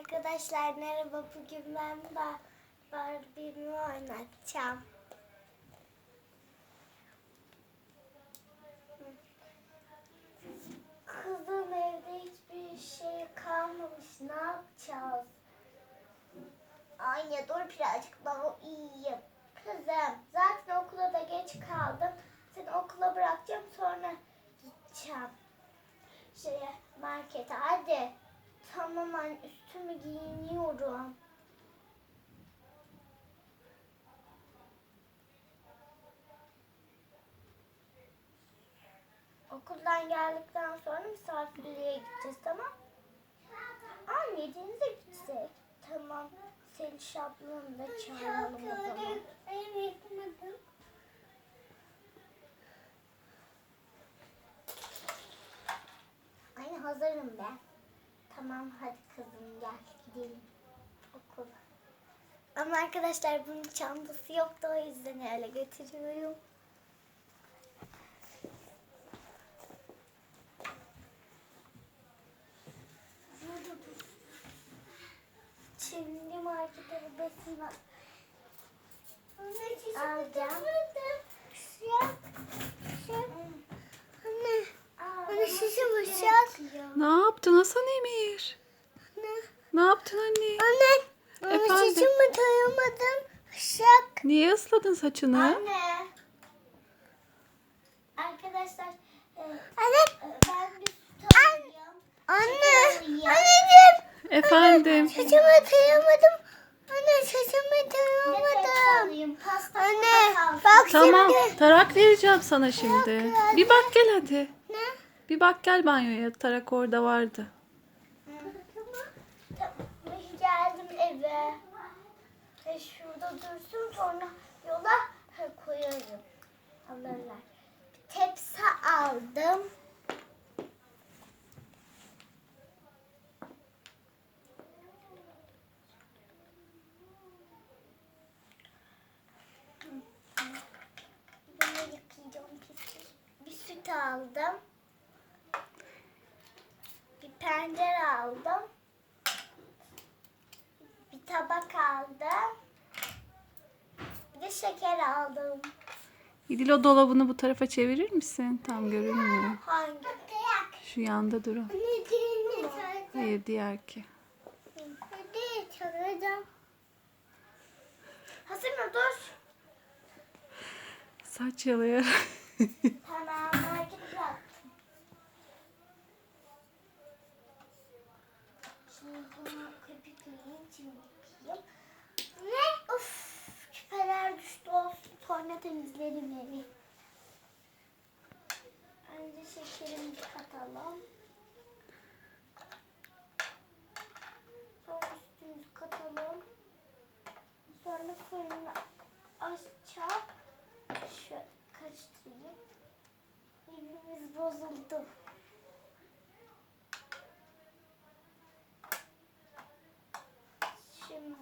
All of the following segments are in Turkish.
Arkadaşlar merhaba. Bugün ben Bar- Barbie'mi oynatacağım. Kızım evde hiçbir şey kalmamış. Ne yapacağız? Anne dur birazcık ben iyiyim. Kızım zaten okula da geç kaldım. Seni okula bırakacağım sonra gideceğim. Şeye markete hadi. Tamam anne üstümü giyiniyorum. Okuldan geldikten sonra misafirliğe gideceğiz tamam? Anne denize gitsek. Tamam. Senin şablonu da çağıralım o zaman. Anne hazırım ben. Tamam hadi kızım gel gidelim okula. Ama arkadaşlar bunun çantası yoktu o yüzden öyle götürüyorum. Şimdi market arabasına alacağım. Anne, anne şişe bıçak. Ne yaptın Hasan Emir? Ne yaptın anne? Anne, anne Efendim? şişimi tayamadım. Şak. Niye ısladın saçını? Anne. Arkadaşlar, e, anne. ben bir. Anne. Anneciğim. Efendim. Saçımı tayamadım. Anne saçımı tayamadım. Anne bak Tamam. şimdi. Tarak vereceğim sana şimdi. geldi. Bir bak gel hadi. Ne? Bir bak gel banyoya. Tarak orada vardı. Tamam, eve. E, şurada dursun sonra yola koyarım. Alırlar. Tepsi aldım. Bunu yıkayacağım kesin. Bir süt aldım. Bir pencere aldım. Tabak aldım. Bir de şeker aldım. İdil o dolabını bu tarafa çevirir misin? Tam görünmüyor. Hangi? Şu yanda duran. Ne dilini çalacağım. Hayır diğer ki. Hadi çalacağım. Hazır mı? Dur. Saç yalıyor. Tamam market bıraktım. Şimdi bunu köpükleyeyim. Şimdi yıkayayım. Ne? Of küpeler düştü olsun. Sonra temizlerim evi. Önce şekerimizi katalım. Sonra üstümüzü katalım. Sonra fırını açacağım. Şöyle karıştırayım. Evimiz bozuldu. Şimdi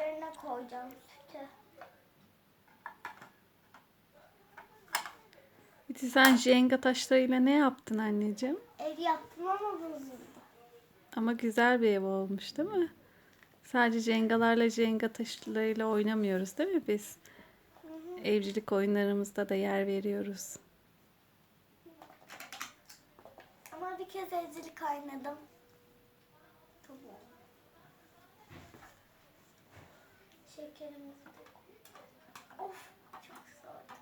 yerine koyacağım sütü. İdil sen jenga taşlarıyla ne yaptın anneciğim? Ev yaptım ama bozuldu. Ama güzel bir ev olmuş değil mi? Sadece jengalarla jenga taşlarıyla oynamıyoruz değil mi biz? Evcilik oyunlarımızda da yer veriyoruz. Ama bir kez evcilik oynadım. Tamam. Şekerimizi de. Of çok soğuk.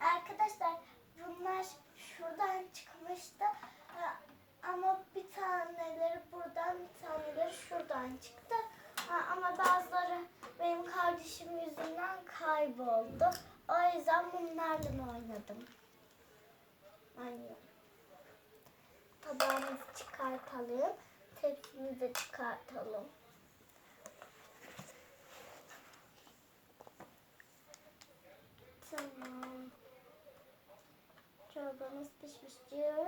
Arkadaşlar bunlar şuradan çıkmıştı. Ama bir taneleri buradan bir taneleri şuradan çıktı. Ama bazıları benim kardeşim yüzünden kayboldu. O yüzden bunlarla oynadım. Anne. Tabağımızı çıkartalım. Tepsimizi de çıkartalım. Makarnamız pişmiş diyor.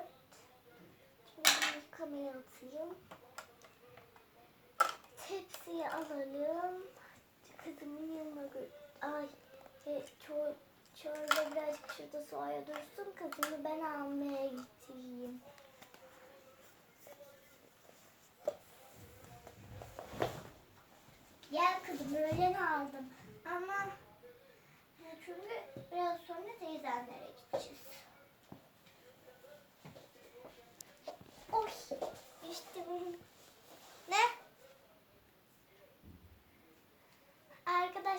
Şimdi bunu yıkamaya atayım. Tepsiye alalım. Kızımın yanına Ay e, çor çorba birazcık şurada soğuya dursun. Kızımı ben almaya gideyim. Gel kızım öğlen aldım. Ama şimdi biraz sonra teyzenlere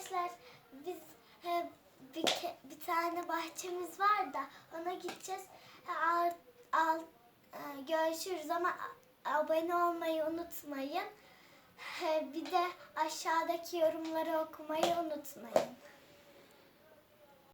Arkadaşlar biz e, bir, bir tane bahçemiz var da ona gideceğiz. E, al, al, e, görüşürüz ama abone olmayı unutmayın. E, bir de aşağıdaki yorumları okumayı unutmayın.